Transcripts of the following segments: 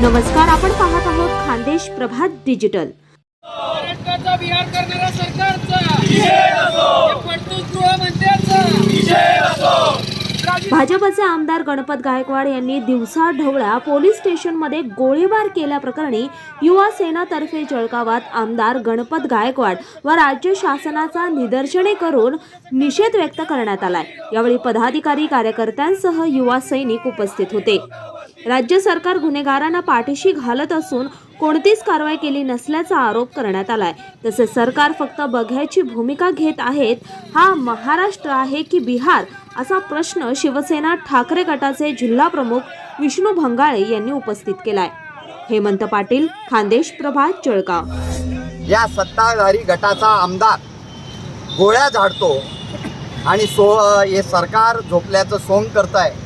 नमस्कार आपण पाहत आहोत खानदेश प्रभात डिजिटल. विहार करणाऱ्या सरकारचा. भाजपचे आमदार गणपत गायकवाड यांनी दिवसा ढवळ्या पोलीस स्टेशनमध्ये गोळीबार केल्याप्रकरणी युवा सेनातर्फे जळगावात आमदार गणपत गायकवाड व राज्य शासनाचा निदर्शने करून निषेध व्यक्त करण्यात आलाय. यावेळी पदाधिकारी कार्यकर्त्यांसह युवा सैनिक उपस्थित होते. राज्य सरकार गुन्हेगारांना पाठीशी घालत असून कोणतीच कारवाई केली नसल्याचा आरोप करण्यात आलाय. तसेच सरकार फक्त बघ्याची भूमिका घेत आहेत. हा महाराष्ट्र आहे की बिहार? असा प्रश्न शिवसेना ठाकरे गटाचे जिल्हा प्रमुख विष्णू भंगाळे यांनी उपस्थित केलाय. हेमंत पाटील खानदेश प्रभात जळगाव. या सत्ताधारी गटाचा आमदार गोळ्या झाडतो आणि सो हे सरकार झोपल्याचं सोंग करत आहे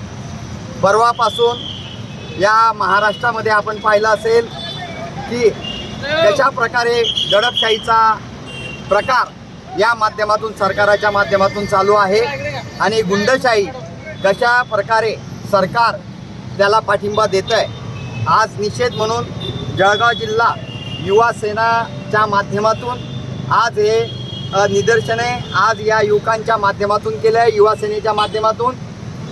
परवापासून या महाराष्ट्रामध्ये आपण पाहिलं असेल की कशा प्रकारे दडपशाहीचा प्रकार या माध्यमातून सरकाराच्या माध्यमातून चालू आहे आणि गुंडशाही कशा प्रकारे सरकार त्याला पाठिंबा देत आहे आज निषेध म्हणून जळगाव जिल्हा युवा सेनाच्या माध्यमातून आज हे निदर्शने आज या युवकांच्या माध्यमातून केलं आहे युवा सेनेच्या माध्यमातून.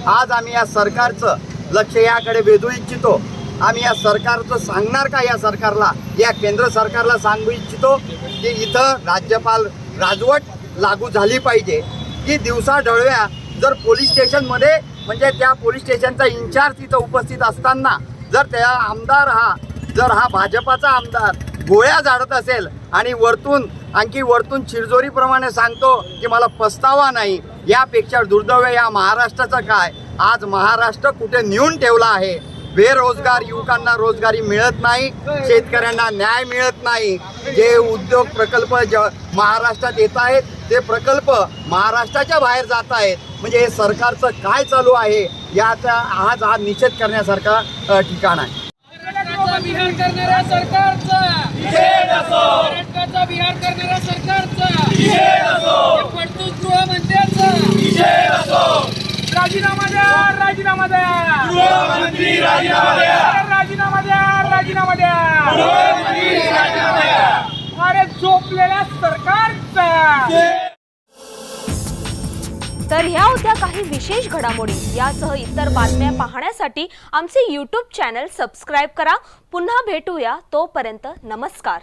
आज आम्ही या सरकारचं लक्ष याकडे वेधू इच्छितो. आम्ही या सरकारचं सांगणार का या सरकारला? या केंद्र सरकारला सांगू इच्छितो की इथं राज्यपाल राजवट लागू झाली पाहिजे. की दिवसा ढळव्या जर पोलीस स्टेशनमध्ये म्हणजे त्या पोलीस स्टेशनचा इन्चार्ज तिथं उपस्थित असताना जर त्या आमदार हा जर हा भाजपाचा आमदार गोळ्या झाडत असेल आणि वरतून आणखी वरतून चिरजोरीप्रमाणे सांगतो की मला पस्तावा नाही यापेक्षा दुर्दैव या महाराष्ट्राचं काय? आज महाराष्ट्र कुठे नेऊन ठेवला आहे? बेरोजगार युवकांना रोजगारी मिळत नाही शेतकऱ्यांना न्याय मिळत नाही. जे उद्योग प्रकल्प ज महाराष्ट्रात येत आहेत ते प्रकल्प महाराष्ट्राच्या बाहेर जात आहेत. म्हणजे हे सरकारचं काय चालू आहे याचा आज हा निषेध करण्यासारखा ठिकाण आहे. करणाऱ्या सरकारचा. करणाऱ्या सरकारचा हे पडतूस गृहमंत्र्यांचा राजीनामा द्या राजीनामा द्या. राजीनामा द्या. राजीनामा द्या अरे झोपलेल्या सरकारचा. तर ह्या होत्या काही विशेष घडामोडी. यासह इतर बातम्या पाहण्यासाठी आमचे यूट्यूब चॅनल सबस्क्राईब करा. पुन्हा भेटूया तोपर्यंत नमस्कार.